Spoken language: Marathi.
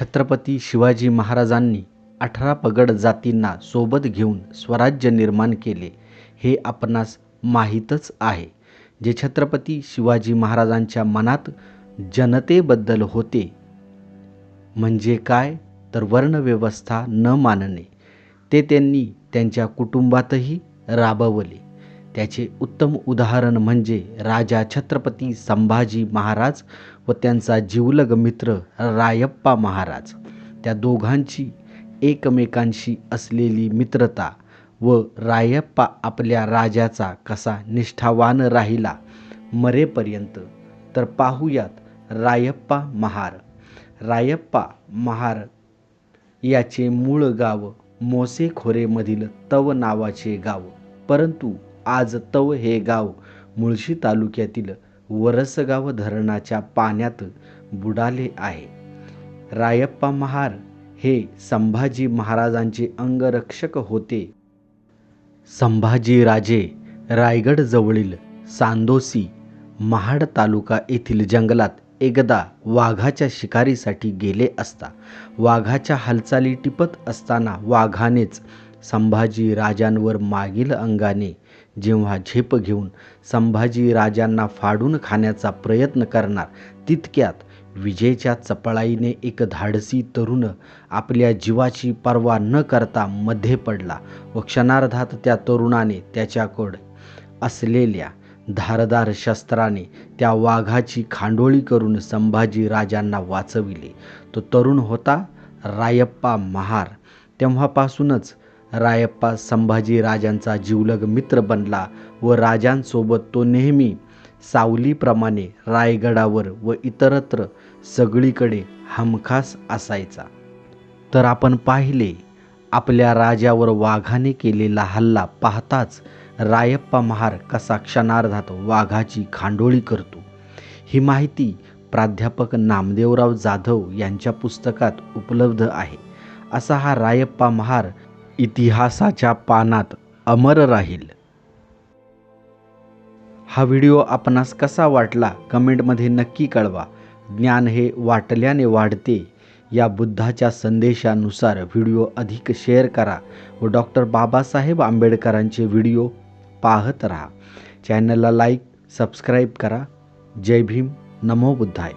छत्रपती शिवाजी महाराजांनी अठरा पगड जातींना सोबत घेऊन स्वराज्य निर्माण केले हे आपणास माहीतच आहे जे छत्रपती शिवाजी महाराजांच्या मनात जनतेबद्दल होते. म्हणजे काय? तर वर्णव्यवस्था न मानणे. ते त्यांनी त्यांच्या कुटुंबातही राबवले. त्याचे उत्तम उदाहरण म्हणजे राजा छत्रपती संभाजी महाराज व त्यांचा जिवलग मित्र रायप्पा महाराज. त्या दोघांची एकमेकांशी असलेली मित्रता व रायप्पा आपल्या राजाचा कसा निष्ठावान राहिला मरेपर्यंत तर पाहूयात रायप्पा महार. रायप्पा महार याचे मूळ गाव मोसेखोरेमधील तव नावाचे गाव. परंतु आज तव हे गाव मुळशी तालुक्यातील वरसगाव धरणाच्या पाण्यात बुडाले आहे. रायप्पा महार हे संभाजी महाराजांचे अंगरक्षक होते. संभाजीराजे रायगडजवळील सांदोसी महाड तालुका येथील जंगलात एकदा वाघाच्या शिकारीसाठी गेले असता वाघाच्या हालचाली टिपत असताना वाघानेच संभाजी राजांवर मागील अंगाने जेव्हा झेप घेऊन संभाजी राजांना फाडून खाण्याचा प्रयत्न करणार तितक्यात विजेच्या चपळाईने एक धाडसी तरुण आपल्या जीवाची पर्वा न करता मध्ये पडला व क्षणार्धात त्या तरुणाने त्याच्याकडे असलेल्या धारदार शस्त्राने त्या वाघाची खांडोळी करून संभाजी राजांना वाचविले. तो तरुण होता रायप्पा महार. तेव्हापासूनच रायप्पा संभाजी राजांचा जिवलग मित्र बनला व राजांसोबत तो नेहमी सावलीप्रमाणे रायगडावर व इतरत्र सगळीकडे हमखास असायचा. तर आपण पाहिले आपल्या राजावर वाघाने केलेला हल्ला पाहताच रायप्पा महार कसा क्षणार्धात वाघाची खांडोळी करतो. ही माहिती प्राध्यापक नामदेवराव जाधव यांच्या पुस्तकात उपलब्ध आहे. असा हा रायप्पा महार इतिहासाच्या पानात अमर राहील. हा व्हिडिओ आपणास कसा वाटला कमेंटमध्ये नक्की कळवा. ज्ञान हे वाटल्याने वाढते. या बुद्धाच्या संदेशानुसार व्हिडिओ अधिक शेअर करा व डॉक्टर बाबासाहेब आंबेडकरांचे व्हिडिओ पाहत राहा. चॅनलला लाईक सबस्क्राईब करा. जय भीम. नमो बुद्धाय.